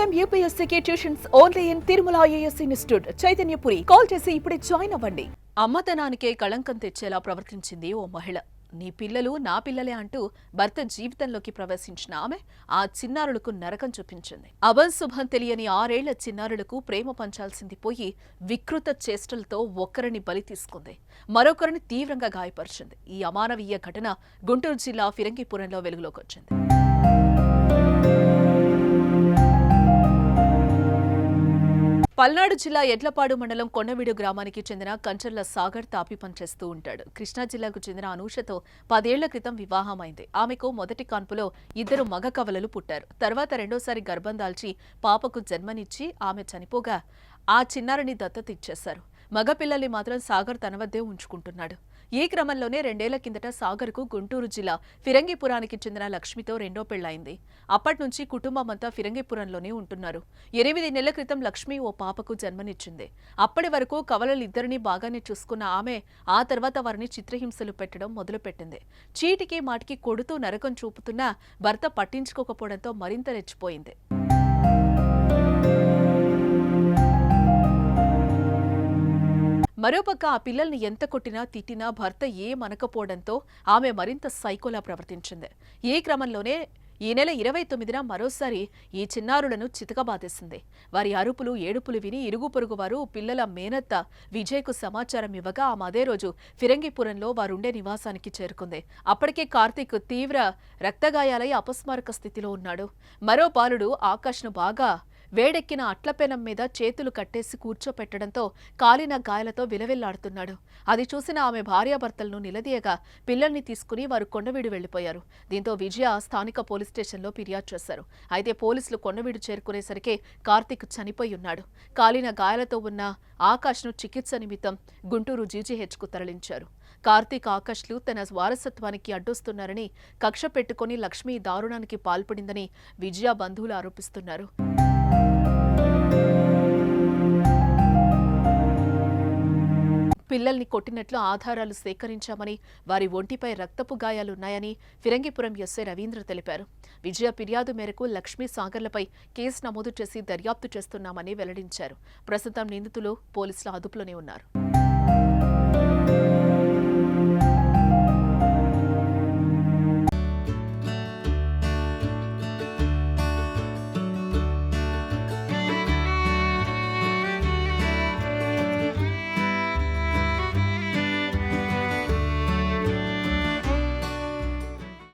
Time యూపీఎస్సీకి tuitions only in Tirumala IAS institute. Chaitanyapuri. Call చేసి ఇప్పుడే join అవ్వండి. అమ్మతనానికే కళంకం తెచ్చేలా ప్రవర్తించింది ఓ మహిళ. నీ పిల్లలు నా పిల్లలే అంటూ భర్త జీవితంలోకి ప్రవేశించిన ఆమె ఆ చిన్నారులకు నరకం చూపించింది. అభంశుభం తెలియని ఆరేళ్ళ చిన్నారులకు ప్రేమ పంచాల్సింది పోయి వికృత చేష్టలతో ఒకరిని బలి తీసుకుంది. మరొకరిని తీవ్రంగా గాయపరిచింది. ఈ అమానవీయ ఘటన గుంటూరు జిల్లా ఫిరంగిపురంలో వెలుగులోకి వచ్చింది. పల్నాడు జిల్లా ఎడ్లపాడు మండలం కొండవీడు గ్రామానికి చెందిన కంచర్ల సాగర్ తాపి పనిచేస్తూ ఉంటాడు. కృష్ణా జిల్లాకు చెందిన అనూషతో పదేళ్ళ క్రితం వివాహమైంది. ఆమెకు మొదటి కాన్పులో ఇద్దరు మగ కవలలు పుట్టారు. తర్వాత రెండోసారి గర్భం దాల్చి పాపకు జన్మనిచ్చి ఆమె చనిపోగా ఆ చిన్నారిని దత్తత ఇచ్చేశారు. మగపిల్లల్ని మాత్రం సాగర్ తన వద్దే ఉంచుకుంటున్నాడు. ఈ క్రమంలోనే రెండేళ్ళ కిందట సాగర్కు గుంటూరు జిల్లా ఫిరంగిపురానికి చెందిన లక్ష్మితో రెండో పెళ్ళైంది అప్పటి నుంచి కుటుంబం అంతా ఫిరంగిపురంలోనే ఉంటున్నారు. ఎనిమిది నెలల క్రితం లక్ష్మి ఓ పాపకు జన్మనిచ్చింది. అప్పటి వరకు కవలలిద్దరినీ బాగానే చూసుకున్న ఆమె ఆ తర్వాత వారిని చిత్రహింసలు పెట్టడం మొదలుపెట్టింది. చీటికి మాటికి కొడుతూ నరకం చూపుతున్నా భర్త పట్టించుకోకపోవడంతో మరింత రెచ్చిపోయింది. మరోపక్క ఆ పిల్లల్ని ఎంత కొట్టినా తిట్టినా భర్త ఏమనకపోవడంతో ఆమె మరింత సైకోలా ప్రవర్తించింది. ఈ క్రమంలోనే ఈ నెల ఇరవై తొమ్మిదిన మరోసారి ఈ చిన్నారులను చితకబాదేసింది. వారి అరుపులు ఏడుపులు విని ఇరుగు పొరుగు వారు పిల్లల మేనత్త విజయ్కు సమాచారం ఇవ్వగా ఆమె అదే రోజు ఫిరంగిపురంలో వారుండే నివాసానికి చేరుకుంది. అప్పటికే కార్తీక్ తీవ్ర రక్తగాయాలై అపస్మారక స్థితిలో ఉన్నాడు. మరో బాలుడు ఆకాష్ను బాగా వేడెక్కిన అట్లపెనం మీద చేతులు కట్టేసి కూర్చోపెట్టడంతో కాలిన గాయాలతో విలవిల్లాడుతున్నాడు. అది చూసిన ఆమె భార్యాభర్తలను నిలదీయగా పిల్లల్ని తీసుకుని వారు కొండవీడు వెళ్ళిపోయారు దీంతో విజయ స్థానిక పోలీస్ స్టేషన్లో ఫిర్యాదు చేశారు. అయితే పోలీసులు కొండవీడు చేరుకునేసరికి కార్తీక్ చనిపోయి ఉన్నాడు. కాలిన గాయాలతో ఉన్న ఆకాష్ను చికిత్స నిమిత్తం గుంటూరు జీజీహెచ్కు తరలించారు. కార్తీక్ ఆకాష్లు తన వారసత్వానికి అడ్డొస్తున్నారని కక్ష పెట్టుకుని లక్ష్మి దారుణానికి పాల్పడిందని విజయ బంధువులు ఆరోపిస్తున్నారు. పిల్లల్ని కొట్టినట్లు ఆధారాలు సేకరించామని వారి ఒంటిపై రక్తపు గాయాలున్నాయని ఫిరంగిపురం ఎస్ఐ రవీంద్ర తెలిపారు. విజయ ఫిర్యాదు మేరకు లక్ష్మీ సాగర్లపై కేసు నమోదు చేసి దర్యాప్తు చేస్తున్నామని వెల్లడించారు. ప్రస్తుతం నిందితులు పోలీసుల అదుపులోనే ఉన్నారు.